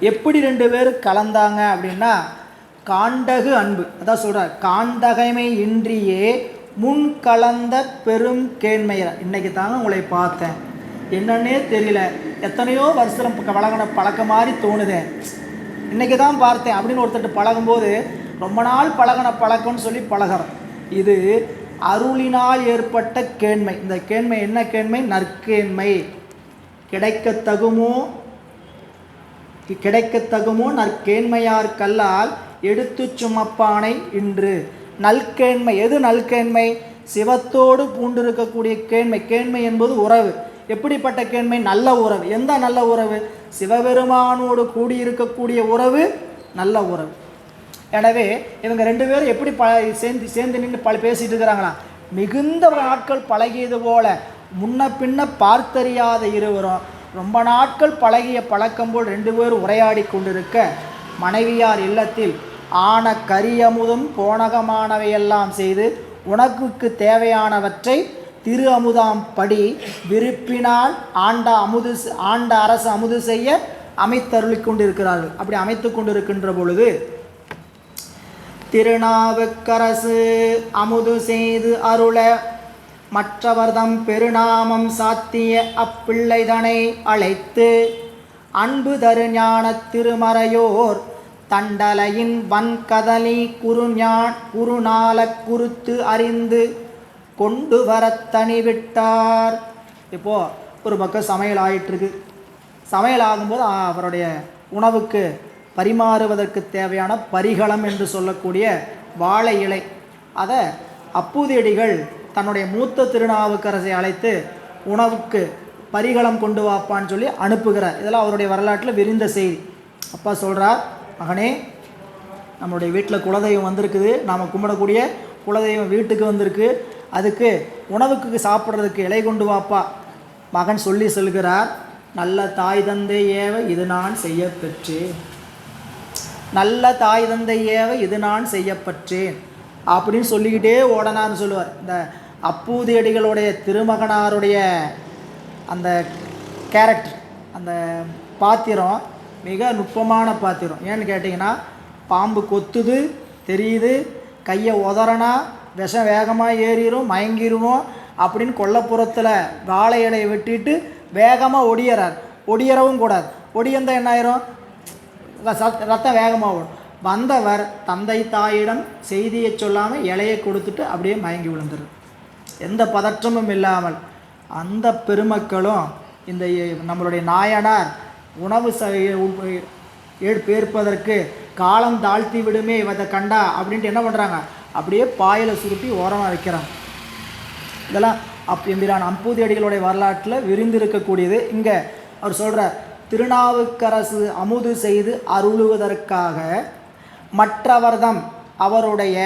எப்படி ரெண்டு பேரும் கலந்தாங்க அப்படின்னா காண்டகு அன்பு. அதான் சொல்கிறார் காண்டகைமை இன்றியே முன் கலந்த பெரும் கேண்மையர். இன்றைக்கி தாங்க உங்களை பார்த்தேன். என்னன்னே தெரியல. எத்தனையோ வருஷம் பழகின பழக்க மாதிரி தோணுதே. இன்றைக்கி தான் பார்த்தேன் அப்படின்னு ஒருத்தர் பழகும்போது ரொம்ப நாள் பழகின பழக்கம்னு சொல்லி பழகிறோம். இது அருளினால் ஏற்பட்ட கேண்மை. இந்த கேண்மை என்ன கேண்மை? நற்கேண்மை. கிடைக்க தகுமோ கிடைக்கத்தகுமோ நற்கேண்மையார் கல்லால் எடுத்துச் சுமப்பானை இன்று. நல்கேண்மை எது நல்கேண்மை? சிவத்தோடு பூண்டிருக்கக்கூடிய கேண்மை. கேண்மை என்பது உறவு. எப்படிப்பட்ட கேண்மை? நல்ல உறவு. எந்த நல்ல உறவு? சிவபெருமானோடு கூடியிருக்கக்கூடிய உறவு நல்ல உறவு. எனவே இவங்க ரெண்டு பேரும் எப்படி ப சேர்ந்து சேர்ந்து நின்று பல பேசிட்டு இருக்கிறாங்களா மிகுந்த நாட்கள் பழகியது போல முன்ன பின்ன பார்த்தறியாத இருவரும் ரொம்ப நாட்கள் பழகிய பழக்கம் போல் ரெண்டு பேரும் உரையாடி கொண்டிருக்க மனைவியார் இல்லத்தில் ஆன கரியமுதும் போனகமானவையெல்லாம் செய்து உனக்குக்கு தேவையானவற்றை திரு அமுதாம் படி விருப்பினால் ஆண்ட அமுது ஆண்ட அரசு அமுது செய்ய அமைத்தருளிக் கொண்டிருக்கிறார்கள். அப்படி அமைத்து கொண்டிருக்கின்ற பொழுது திருநாவுக்கரசு அமுது செய்து அருள மற்றவர்தம் பெருநாமம் சாத்திய அப்பிள்ளைதனை அழைத்து அன்பு தரு ஞானத் திருமறையோர் தண்டலையின் வன்கதலி குருஞான் குருநாள குறுத்து அறிந்து கொண்டு வரத் தனிவிட்டார். இப்போ ஒரு பக்கம் சமையல் ஆயிட்டுருக்கு. சமையல் ஆகும்போது அவருடைய உணவுக்கு பரிமாறுவதற்கு தேவையான பரிகலம் என்று சொல்லக்கூடிய வாழை இலை. அதை அப்பூதியடிகள் தன்னுடைய மூத்த திருநாவுக்கரசை அழைத்து உணவுக்கு பரிகளம் கொண்டு வாப்பான்னு சொல்லி அனுப்புகிறார். இதெல்லாம் அவருடைய வரலாற்றில் விரிந்த செய்தி. அப்பா சொல்கிறார் மகனே நம்மளுடைய வீட்டில் குலதெய்வம் வந்திருக்குது. நாம் கும்பிடக்கூடிய குலதெய்வம் வீட்டுக்கு வந்திருக்கு. அதுக்கு உணவுக்கு சாப்பிட்றதுக்கு இலை கொண்டு வாப்பா. மகன் சொல்லி செல்கிறார் நல்ல தாய் தந்தை ஏவ இது நான் செய்ய பெற்றேன் நல்ல தாய் தந்தை ஏவ இது நான் செய்யப்பற்றேன். அப்படின்னு சொல்லிக்கிட்டே ஓடனான்னு சொல்லுவார். இந்த அப்பூதியடிகளுடைய திருமகனாருடைய அந்த கேரக்டர் அந்த பாத்திரம் மிக நுட்பமான பாத்திரம். ஏன்னு கேட்டிங்கன்னா பாம்பு கொத்துது தெரியுது கையை உதறனா விஷம் வேகமாக ஏறிடும் மயங்கிருவோம் அப்படின்னு கொல்லப்புறத்தில் வாழை இலையை வெட்டிட்டு வேகமாக ஒடியறார். ஒடியறவும் கூடாது. ஒடியந்தால் என்ன ஆயிரும்? ரத்தம் வேகமாக ஓடும். வந்தவர் தந்தை தாயிடம் செய்தியை சொல்லாமல் இலையை கொடுத்துட்டு அப்படியே மயங்கி விழுந்துரு எந்த பதற்றமும் இல்லாமல் அந்த பெருமக்களும் இந்த நம்மளுடைய நாயனார் உணவு ச உ- காலம் தாழ்த்தி விடுமே இவத்தை கண்டா அப்படின்ட்டு என்ன பண்ணுறாங்க அப்படியே பாயில் சுருட்டி ஓரமாக வைக்கிறாங்க. இதெல்லாம் அப் எம்பிரான் அம்பூதி அடிகளுடைய வரலாற்றில் விரிந்திருக்கக்கூடியது. இங்கே அவர் சொல்கிறார் திருநாவுக்கரசு அமுது செய்து அருளுவதற்காக மற்றவர்தம் அவருடைய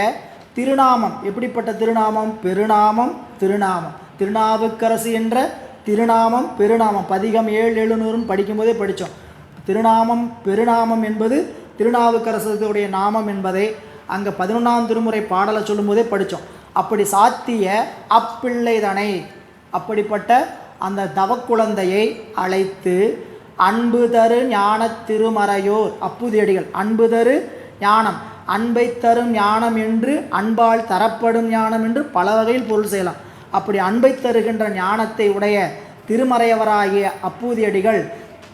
திருநாமம். எப்படிப்பட்ட திருநாமம்? பெருநாமம் திருநாமம். திருநாவுக்கரசு என்ற திருநாமம் பெருநாமம். பதிகம் ஏழு எழுநூறுன்னு படிக்கும்போதே படித்தோம். திருநாமம் பெருநாமம் என்பது திருநாவுக்கரசுடைய நாமம் என்பதை அங்கே பதினொன்றாம் திருமுறை பாடலை சொல்லும்போதே படித்தோம். அப்படி சாத்திய அப்பிள்ளைதனை அப்படிப்பட்ட அந்த தவக்குழந்தையை அழைத்து அன்பு தரு ஞான திருமறையோர். அப்புதியடிகள் அன்பு தரு ஞானம். அன்பை தரும் ஞானம் என்று அன்பால் தரப்படும் ஞானம் என்று பல வகையில் பொருள் செய்யலாம். அப்படி அன்பை தருகின்ற ஞானத்தை உடைய திருமறையவராகிய அப்பூதியடிகள்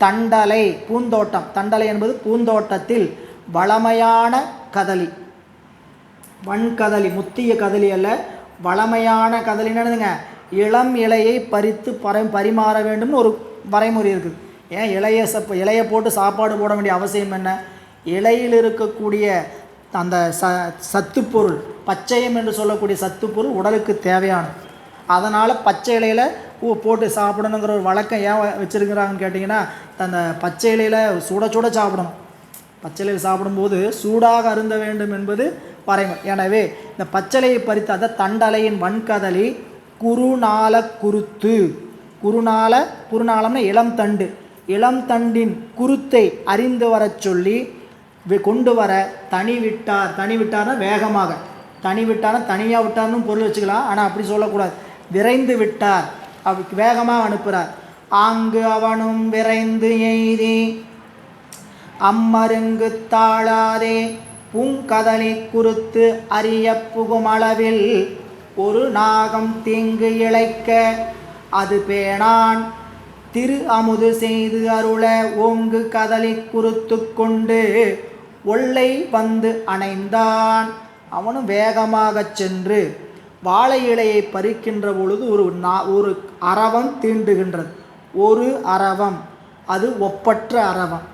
தண்டலை பூந்தோட்டம். தண்டலை என்பது பூந்தோட்டத்தில் வளமையான கதலி. வன்கதலி முத்திய கதலி அல்ல வளமையான கதலி. என்னதுங்க? இளம் இலையை பறித்து பர பரிமாற வேண்டும்னு ஒரு வரைமுறை இருக்குது. ஏன்? இலைய சப்ப இலையை போட்டு சாப்பாடு போட வேண்டிய அவசியம் என்ன? இலையில் இருக்கக்கூடிய அந்த ச சத்துப்பொருள் பச்சையம் என்று சொல்லக்கூடிய சத்துப்பொருள் உடலுக்கு தேவையானது. அதனால் பச்சை இலையில் பூ போட்டு சாப்பிடணுங்கிற ஒரு வழக்கம் ஏன் வச்சுருக்கிறாங்கன்னு கேட்டிங்கன்னா அந்த பச்சை இலையில் சுட சுட சாப்பிடணும். பச்சளையில் சாப்பிடும்போது சூடாக அருந்த வேண்டும் என்பது வரைமுறை எனவே இந்த பச்சலையை பறித்து அதை தண்டலையின் வன்கதலி குறுநாள குருத்து. குறுநாள குறுநாளம்னா இளம் தண்டு. இளம் தண்டின் குருத்தை அறிந்து வரச் சொல்லி கொண்டு வர தனி விட்டார் தனி விட்டார்னா வேகமாக. தனி விட்டார்னா தனியாக விட்டார்னு பொருள் வச்சுக்கலாம். ஆனால் அப்படி சொல்லக்கூடாது. விரைந்து விட்டார். அவ் வேகமாக அனுப்புகிறார் ஆங்கு அவனும் விரைந்து எய்தி அம்மருங்கு தாழாதே பூங்கதலை குறுத்து அறிய புகுமளவில் ஒரு நாகம் தீங்கு இழைக்க அது பேணான். திரு அமுது செய்து அருள ஓங்கு கதலை குறுத்து கொண்டு ஒல்லை வந்து அணைந்தான். அவனும் வேகமாகச் சென்று வாழை இலையை பறிக்கின்ற பொழுது ஒரு நா ஒரு அரவம் தீண்டுகின்றது. ஒரு அரவம். அது ஒப்பற்ற அரவம்.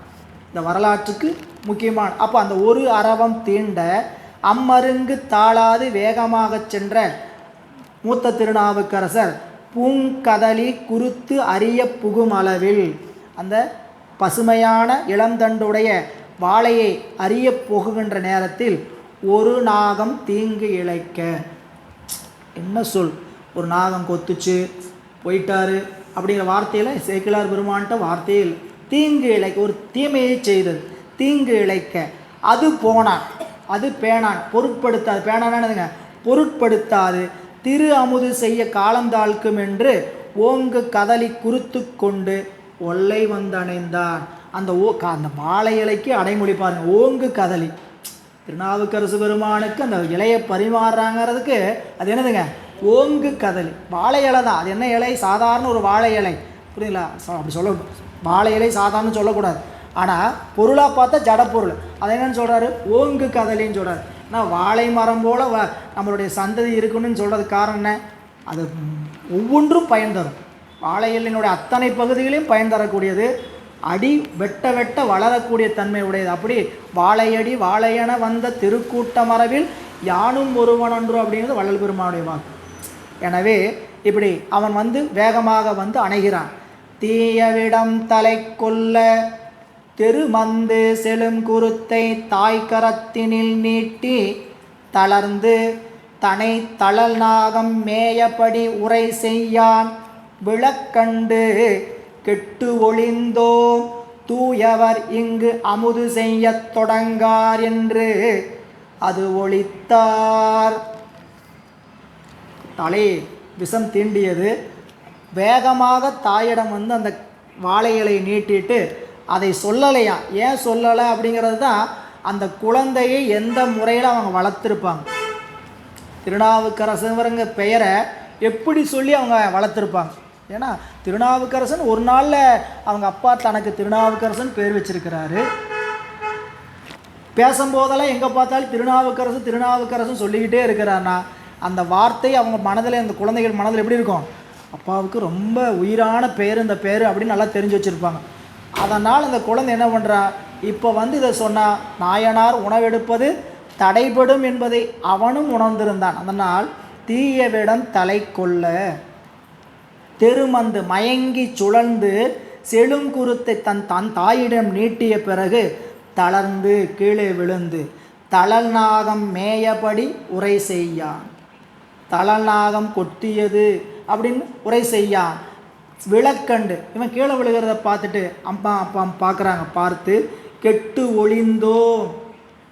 இந்த வரலாற்றுக்கு முக்கியமான அப்போ அந்த ஒரு அரவம் தீண்ட அம்மருங்கு தாழாது வேகமாகச் சென்ற மூத்த திருநாவுக்கரசர் பூங்கதலி குருத்து அறிய புகும் அளவில் அந்த பசுமையான இளந்தண்டுடைய வாழையை அறிய போகுகின்ற நேரத்தில் ஒரு நாகம் தீங்கு இழைக்க. என்ன சொல்? ஒரு நாகம் கொத்துச்சு போயிட்டாரு அப்படிங்கிற வார்த்தையில் சேக்கிலார் பெருமான்ட்ட வார்த்தையில் தீங்கு இழைக்க ஒரு தீமையை செய்தது. தீங்கு இழைக்க. அது போனான் அது பேனான் பொருட்படுத்தாது. பேனானதுங்க பொருட்படுத்தாது. திரு அமுது செய்ய காலந்தாழ்க்கும் என்று ஓங்கு கதலி குறுத்து கொண்டு ஒல்லை வந்தணைந்தான். அந்த ஓ க- அந்த வாழை இலைக்கு அடைமொழி பாருங்கள் ஓங்கு கதலி. திருநாவுக்கரசு பெருமானுக்கு அந்த இலையை பரிமாறுறாங்கிறதுக்கு அது என்னதுங்க? ஓங்கு கதலி. வாழை இலை தான். அது என்ன இலை? சாதாரண ஒரு வாழை இலை. புரியுங்களா அப்படி சொல்ல வாழை இலை சாதாரண சொல்லக்கூடாது. ஆனால் பொருளாக பார்த்தா ஜடப்பொருள் அது என்னென்னு என்னன்னு சொல்கிறாரு ஓங்கு கதலின்னு சொல்கிறாரு ஆனால் வாழை மரம் போல் வ நம்மளுடைய சந்ததி இருக்கணும்னு சொல்கிறதுக்கு காரணம் என்ன? அது ஒவ்வொன்றும் பயன் தரும். வாழை இலையினுடைய அத்தனை பகுதிகளையும் பயன் தரக்கூடியது அடி வெட்ட வெட்ட வளரக்கூடிய தன்மை உடையது. அப்படி வாழையடி வாழையென வந்த திருக்கூட்ட மரபில் யானும் ஒருவனொன்று அப்படிங்கிறது வள்ளல் பெருமானுடைய வாக்கு. எனவே இப்படி அவன் வந்து வேகமாக வந்து அணைகிறான். தீயவிடம் தலை கொல்ல தெருமந்து செலும் குருத்தை தாய்க்கரத்தினில் நீட்டி தளர்ந்து தனை தளல் நாகம் மேயபடி உரை செய்யான். விளக்கண்டு கெட்டு ஒளிந்தோம் தூயவர் இங்கு அமுது செய்யத் தொடங்கார் என்று அது ஒழித்தார். தலை விஷம் தீண்டியது. வேகமாக தாயிடம் வந்து அந்த வாழை இலையை நீட்டிட்டு அதை சொல்லலையா? ஏன் சொல்லலை அப்படிங்கிறது தான் அந்த குழந்தையை எந்த முறையில் அவங்க வளர்த்துருப்பாங்க. திருநாவுக்கரசுங்கிறங்க பெயரை எப்படி சொல்லி அவங்க வளர்த்துருப்பாங்க? ஏன்னா திருநாவுக்கரசன் ஒரு நாளில் அவங்க அப்பா தனக்கு திருநாவுக்கரசன் பேர் வச்சிருக்கிறாரு. பேசும்போதெல்லாம் எங்கே பார்த்தாலும் திருநாவுக்கரசு திருநாவுக்கரசன் சொல்லிக்கிட்டே இருக்கிறாருன்னா அந்த வார்த்தை அவங்க மனதில் அந்த குழந்தைகள் மனதில் எப்படி இருக்கும்? அப்பாவுக்கு ரொம்ப உயிரான பேர் இந்த பேர் அப்படின்னு நல்லா தெரிஞ்சு வச்சுருப்பாங்க. அதனால் அந்த குழந்தை என்ன பண்ணுறா இப்போ வந்து இதை சொன்னால் நாயனார் உணவெடுப்பது தடைபடும் என்பதை அவனும் உணர்ந்திருந்தான். அதனால் தீயவிடம் தலை கொள்ள தெருமந்து மயங்கி சுழந்து செழுங்குருத்தை தன் தன் தாயிடம் நீட்டிய பிறகு தளர்ந்து கீழே விழுந்து தளல்நாகம் மேயபடி உரை செய்யான். தளநாகம் கொத்தியது கொட்டியது அப்படின்னு உரை செய்யான். விளக்கண்டு இவன் கீழே விழுகிறத பார்த்துட்டு அம்மா அப்பா பார்க்குறாங்க பார்த்து கெட்டு ஒளிந்தோ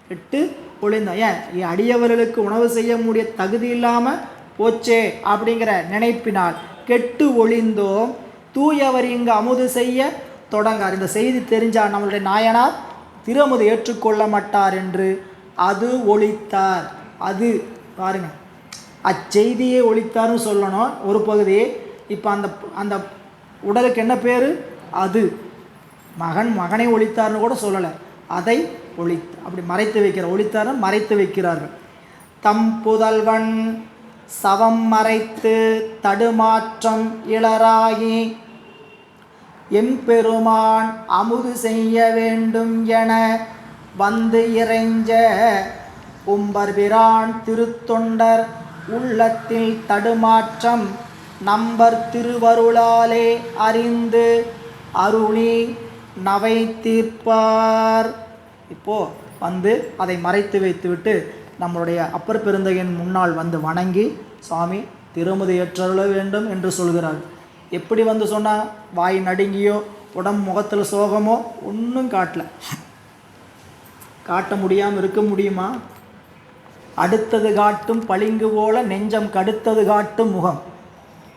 கெட்டு ஒளிந்தோம். ஏன்? அடியவர்களுக்கு உணவு செய்ய முடிய தகுதி இல்லாமல் போச்சே அப்படிங்கிற நினைப்பினால் கெட்டு ஒளிந்தோம் தூயவர் இங்கு அமுது செய்ய தொடங்கார். இந்த செய்தி தெரிஞ்சால் நம்மளுடைய நாயனார் திருமுது ஏற்றுக்கொள்ள மாட்டார் என்று அது ஒழித்தார். அது பாருங்க. அச்செய்தியை ஒழித்தார்னு சொல்லணும். ஒரு பகுதி இப்போ அந்த அந்த உடலுக்கு என்ன பேர்? அது. மகன் மகனை ஒழித்தார்னு கூட சொல்லலை. அதை ஒழி அப்படி மறைத்து வைக்கிறார் ஒழித்தார் மறைத்து வைக்கிறார்கள். தம் புதல்வன் சவம் மறைத்து தடுமாற்றம் இளராகி எம்பெருமான் அமுது செய்ய வேண்டும் என வந்து இறைஞ்ச உம்பர்பிரான் திருத்தொண்டர் உள்ளத்தில் தடுமாற்றம் நம்பர் திருவருளாலே அறிந்து அருளி நவை தீர்ப்பார் இப்போ வந்து அதை மறைத்து வைத்துவிட்டு நம்மளுடைய அப்பர் பெருந்தகையின் முன்னால் வந்து வணங்கி சுவாமி திருமுது ஏற்றருள வேண்டும் என்று சொல்கிறார். எப்படி வந்து சொன்னால் வாய் நடுங்கியோ உடம்பு முகத்தில் சோகமோ ஒன்றும் காட்டல. காட்ட முடியாமல் இருக்க முடியுமா? அடுத்தது காட்டும் பளிங்கு போல நெஞ்சம் கடுத்தது காட்டும் முகம்.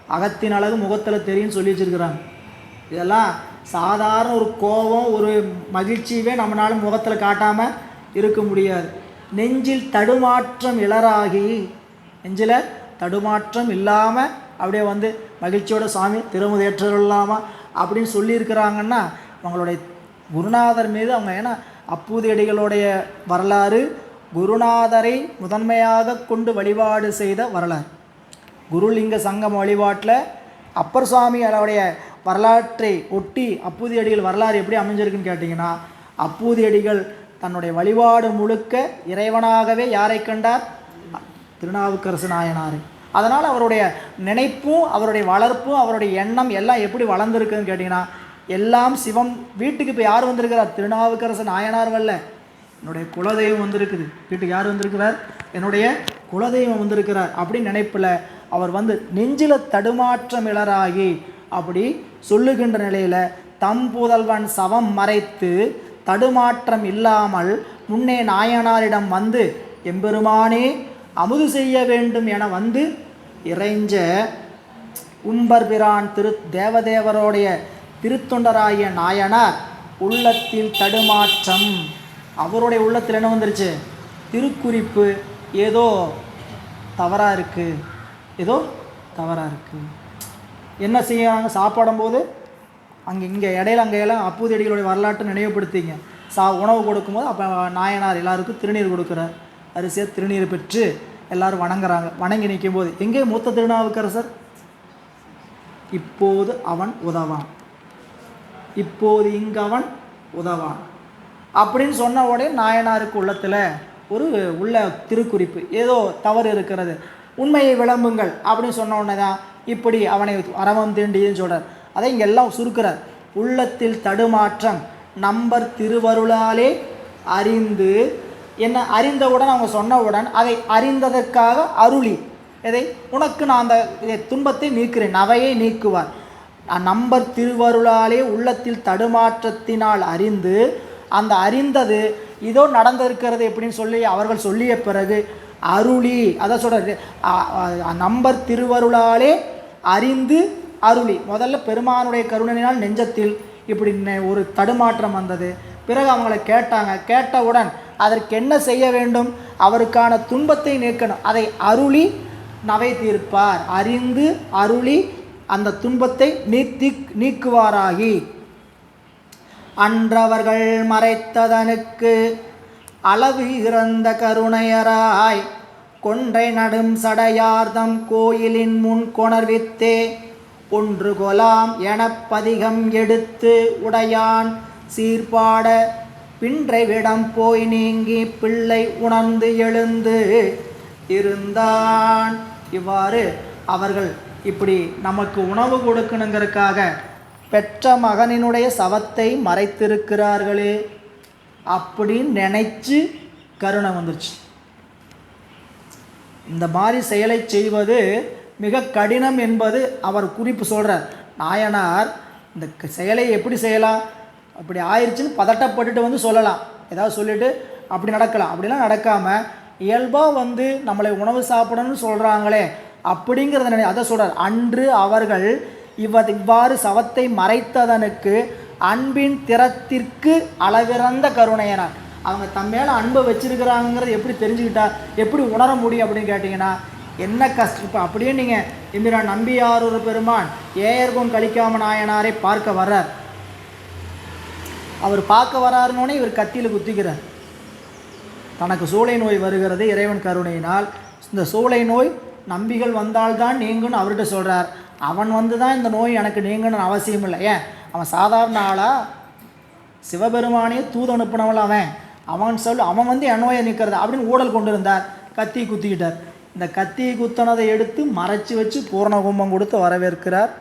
அகத்தின் அழகு முகத்தில் தெரியும்னு சொல்லி வச்சிருக்கிறாங்க. இதெல்லாம் சாதாரண ஒரு கோபம் ஒரு மகிழ்ச்சியவே நம்மளால முகத்தில் காட்டாமல் இருக்க முடியாது. நெஞ்சில் தடுமாற்றம் இளராகி. நெஞ்சில் தடுமாற்றம் இல்லாமல் அப்படியே வந்து மகிழ்ச்சியோட சாமி திருமுதேற்றலாமா அப்படின்னு சொல்லியிருக்கிறாங்கன்னா அவங்களுடைய குருநாதர் மீது அவங்க ஏன்னா அப்பூதியடிகளுடைய வரலாறு குருநாதரை முதன்மையாக கொண்டு வழிபாடு செய்த வரலாறு. குருலிங்க சங்கம் வழிபாட்டில் அப்பர் சுவாமி அவருடைய வரலாற்றை ஒட்டி அப்பூதியடிகள் வரலாறு எப்படி அமைஞ்சிருக்குன்னு கேட்டிங்கன்னா அப்பூதியடிகள் தன்னுடைய வழிபாடு முழுக்க இறைவனாகவே யாரை கண்டார்? திருநாவுக்கரசு நாயனார். அதனால் அவருடைய நினைப்பும் அவருடைய வளர்ப்பும் அவருடைய எண்ணம் எல்லாம் எப்படி வளர்ந்துருக்குன்னு கேட்டிங்கன்னா எல்லாம் சிவம் வீட்டுக்கு இப்போ யார் வந்திருக்கிறார்? திருநாவுக்கரசு நாயனார் வல்ல என்னுடைய குலதெய்வம் வந்திருக்குது. வீட்டுக்கு யார் வந்திருக்கிறார்? என்னுடைய குலதெய்வம் வந்திருக்கிறார் அப்படின்னு நினைப்பில் அவர் வந்து நெஞ்சில தடுமாற்றம் இளராகி அப்படி சொல்லுகின்ற நிலையில் தம் புதல்வன் சவம் மறைத்து தடுமாற்றம் இல்லாமல் முன்னே நாயனாரிடம் வந்து எம்பெருமானே அமுது செய்ய வேண்டும் என வந்து இறைஞ்ச உம்பர் பிரான் திரு தேவதேவரோடைய திருத்தொண்டராகிய நாயனார் உள்ளத்தில் தடுமாற்றம். அவருடைய உள்ளத்தில் என்ன வந்துருச்சு? திருக்குறிப்பு ஏதோ தவறாக இருக்குது ஏதோ தவறாக இருக்குது என்ன செய்யறாங்க? சாப்பிடும்போது அங்கே இங்கே இடையில அங்கே எல்லாம் அப்பூதியடிகளுடைய வரலாற்றை நினைவுபடுத்திங்க. சா உணவு கொடுக்கும்போது அப்போ நாயனார் எல்லாருக்கும் திருநீர் கொடுக்குறார் அரிசியாக திருநீர் பெற்று எல்லாரும் வணங்குறாங்க. வணங்கி நிற்கும் போது எங்கே மூத்த திருநாவுக்கரசர்? இப்போது அவன் உதவான். இப்போது இங்கு அவன் உதவான். அப்படின்னு சொன்ன உடனே நாயனாருக்கு உள்ளத்தில் ஒரு உள்ள திருக்குறிப்பு ஏதோ தவறு இருக்கிறது. உண்மையை விளம்புங்கள். அப்படின்னு சொன்ன உடனே தான் இப்படி அவனை அரவம் தீண்டின்னு சொல்கிறார் அதை இங்கே எல்லாம் சுருக்கிறார். உள்ளத்தில் தடுமாற்றம். நம்பர் திருவருளாலே அறிந்து என்ன அறிந்தவுடன் அவங்க சொன்னவுடன் அதை அறிந்ததற்காக அருளி. எதை? உனக்கு நான் அந்த இதை துன்பத்தை நீக்கிறேன். நவையை நீக்குவார். நம்பர் திருவருளாலே உள்ளத்தில் தடுமாற்றத்தினால் அறிந்து அந்த அறிந்தது இதோ நடந்திருக்கிறது எப்படின்னு சொல்லி அவர்கள் சொல்லிய பிறகு அருளி. அதை சொல்கிறது நம்பர் திருவருளாலே அறிந்து அருளி. முதல்ல பெருமானுடைய கருணையினால் நெஞ்சத்தில் இப்படி ஒரு தடுமாற்றம் வந்தது. பிறகு அவங்கள கேட்டாங்க. கேட்டவுடன் அதற்கு என்ன செய்ய வேண்டும்? அவருக்கான துன்பத்தை நீக்கணும். அதை அருளி நவை தீர்ப்பார். அறிந்து அருளி அந்த துன்பத்தை நீத்தி நீக்குவாராகி. அன்றவர்கள் மறைத்ததனுக்கு அளவு இறந்த கருணையராய் கொன்றை நடும் சடையார்தம் கோயிலின் முன் கொணர்வித்தே ஒன்று கொலாம் எனப்பதிகம் எடுத்து உடையான். சீர்பாட பின்றைவிடம் போய் நீங்கி பிள்ளை உணர்ந்து எழுந்து இருந்தான். இவ்வாறு அவர்கள் இப்படி நமக்கு உணவு கொடுக்கணுங்கிறதுக்காக பெற்ற மகனினுடைய சவத்தை மறைத்திருக்கிறார்களே அப்படின்னு நினைச்சு கருணை வந்துருச்சு. இந்த மாதிரி செயலை செய்வது மிக கடினம் என்பது அவர் குறிப்பு சொல்கிறார் நாயனார் இந்த செயலை எப்படி செய்யலாம்? அப்படி ஆயிடுச்சுன்னு பதட்டப்பட்டுட்டு வந்து சொல்லலாம். ஏதாவது சொல்லிட்டு அப்படி நடக்கலாம். அப்படிலாம் நடக்காமல் இயல்பாக வந்து நம்மளை உணவு சாப்பிடணும்னு சொல்கிறாங்களே அப்படிங்கிறத நினை அதை சொல்கிறார் அன்று அவர்கள் இவ இவ்வாறு சவத்தை மறைத்ததனுக்கு அன்பின் திறத்திற்கு அளவிறந்த கருணையனார். அவங்க தம்மேல அன்பை வச்சிருக்கிறாங்கிறது எப்படி தெரிஞ்சுக்கிட்டா எப்படி உணர முடியும் அப்படின்னு கேட்டிங்கன்னா என்ன கஷ்டம் இப்போ அப்படியே நீங்கள் இந்திரா நம்பியார் ஒரு பெருமான்? ஏயர்கும் கழிக்காம நாயனாரை பார்க்க வர்றார். அவர் பார்க்க வராருன்னொடனே இவர் கத்தியில் குத்திக்கிறார். தனக்கு சூளை நோய் வருகிறது இறைவன் கருணையினால். இந்த சூளை நோய் நம்பிகள் வந்தால்தான் நீங்குன்னு அவர்கிட்ட சொல்கிறார் அவன் வந்து தான் இந்த நோய் எனக்கு நீங்கணும்னு அவசியம் இல்லை. ஏன்? அவன் சாதாரண ஆளா? சிவபெருமானே தூது அனுப்பினவள் அவன். அவன் சொல் அவன் வந்து என் நோயை நிற்கிறது அப்படின்னு ஊழல் கொண்டு இருந்தார் கத்தி குத்திக்கிட்டார். இந்த கத்தி குத்தனதை எடுத்து மறைச்சி வச்சு பூரண கும்பம் கொடுத்து வரவேற்கிறார்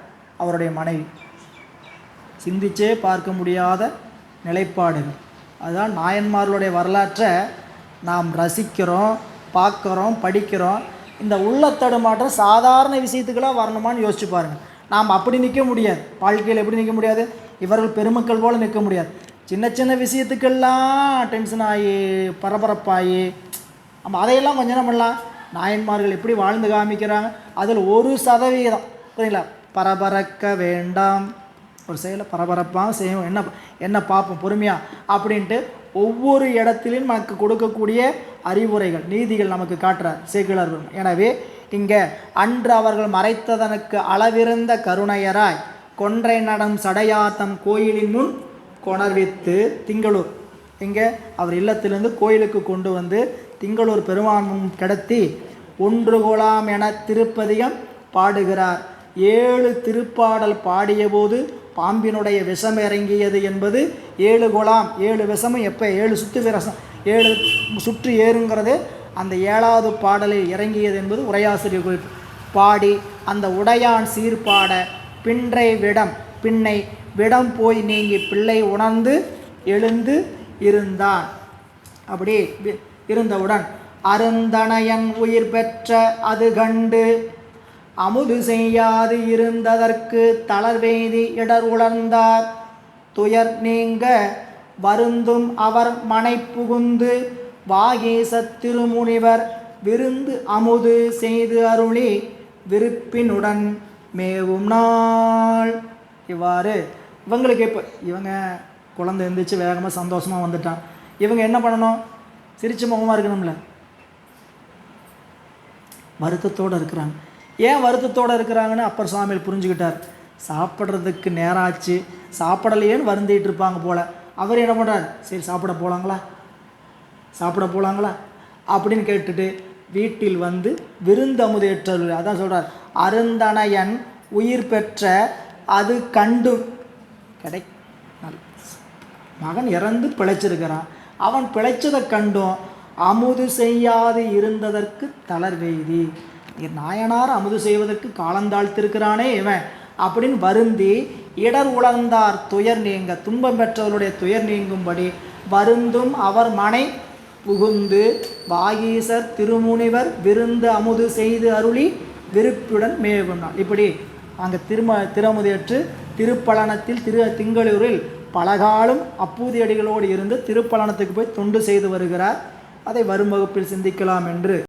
அவருடைய மனைவி. சிந்திச்சே பார்க்க முடியாத நிலைப்பாடுகள். அதுதான் நாயன்மார்களுடைய வரலாற்றை நாம் ரசிக்கிறோம் பார்க்குறோம் படிக்கிறோம். இந்த உள்ளத்தடுமாற்றம் சாதாரண விஷயத்துக்கெல்லாம் வரணுமான்னு யோசிச்சு பாருங்கள் நாம் அப்படி நிற்க முடியாது. வாழ்க்கையில் எப்படி நிற்க முடியாது? இவர்கள் பெருமக்கள் போல் நிற்க முடியாது. சின்ன சின்ன விஷயத்துக்கெல்லாம் டென்ஷன் ஆகி பரபரப்பாகி நம்ம அதையெல்லாம் கொஞ்சம் என்ன பண்ணலாம். நாயன்மார்கள் எப்படி வாழ்ந்து காமிக்கிறாங்க? அதில் ஒரு சதவீதம். சரிங்களா பரபரக்க வேண்டாம். ஒரு செயலை பரபரப்பாக செய்யும் என்ன என்ன பார்ப்போம்? பொறுமையாக அப்படின்ட்டு ஒவ்வொரு இடத்திலும் நமக்கு கொடுக்கக்கூடிய அறிவுரைகள் நீதிகள் நமக்கு காட்டுறார் சேக்கிழார் எனவே இங்கே அன்று அவர்கள் மறைத்ததனுக்கு அளவிருந்த கருணையராய் கொன்றை நடம் சடையாத்தம் கோயிலின் முன் கொணர்வித்து திங்களூர். இங்கே அவர் இல்லத்திலிருந்து கோயிலுக்கு கொண்டு வந்து திங்களூர் பெருமான் கிடத்தி ஒன்று கொலாம் என திருப்பதிகம் பாடுகிறார். ஏழு திருப்பாடல் பாடியபோது பாம்பினுடைய விஷம் இறங்கியது என்பது ஏழு குலாம் ஏழு விஷமும் எப்போ ஏழு சுத்து விரசம் ஏழு சுற்று ஏறுங்கிறது அந்த ஏழாவது பாடலில் இறங்கியது என்பது உரையாசிரியர் குறிப்பு. பாடி அந்த உடையான் சீர்பாட பின்றை விடம் பின்னை விடம் போய் நீங்கி பிள்ளை உணர்ந்து எழுந்து இருந்தான். அப்படி வி- இருந்தவுடன் அருந்தனையன் உயிர் பெற்ற அது கண்டு அமுது செய்யாது இருந்ததற்கு தளர்வேதி இடர் உணர்ந்தார் துயர் நீங்க வருந்தும் அவர் மனை புகுந்து வாகீச திருமுனிவர் விருந்து அமுது செய்து அருளி விருப்பினுடன் மேவும் நாள். இவ்வாறு இவங்களுக்கு இப்போ இவங்க குழந்தை எழுந்திரிச்சு வேகமாக சந்தோஷமாக வந்துட்டான். இவங்க என்ன பண்ணணும்? சிரிச்ச முகமாக இருக்கணும்ல. வருத்தத்தோடு இருக்கிறாங்க. ஏன் வருத்தத்தோடு இருக்கிறாங்கன்னு அப்பர் சுவாமியில் புரிஞ்சுக்கிட்டார். சாப்பிட்றதுக்கு நேரம் ஆச்சு சாப்பிடலையேன்னு வருந்திட்டு இருப்பாங்க போல். அவர் என்ன பண்ணுறார் சரி சாப்பிட போகலாங்களா சாப்பிட போகலாங்களா அப்படின்னு கேட்டுட்டு வீட்டில் வந்து விருந்தமுதேற்றல் அதான் சொல்கிறார் அருந்தனையன் உயிர் பெற்ற அது கண்டு கிடை மகன் இறந்து பிழைச்சிருக்கிறான். அவன் பிழைச்சதை கண்டும். அமுது செய்யாது இருந்ததற்கு தளர்வெய்தி நாயனார் அமுது செய்வதற்கு காலந்தாழ்த்திருக்கிறானே இவன். அப்படின்னு வருந்தி இடர் உணர்ந்தார் துயர் நீங்க. துன்பம் பெற்றவருடைய துயர் நீங்கும்படி வருந்தும் அவர் மனை புகுந்து வாகீசர் திருமுனிவர் விருந்து அமுது செய்து அருளி விருப்புடன் மேவுனாள் இப்படி அங்கே திரும திருமுதியற்று திருப்பலனத்தில் திரு திங்களூரில் பலகாலம் அப்பூதியடிகளோடு இருந்து திருப்பலனத்துக்கு போய் தொண்டு செய்து வருகிறார். அதை வரும் வகுப்பில் சிந்திக்கலாம் என்று.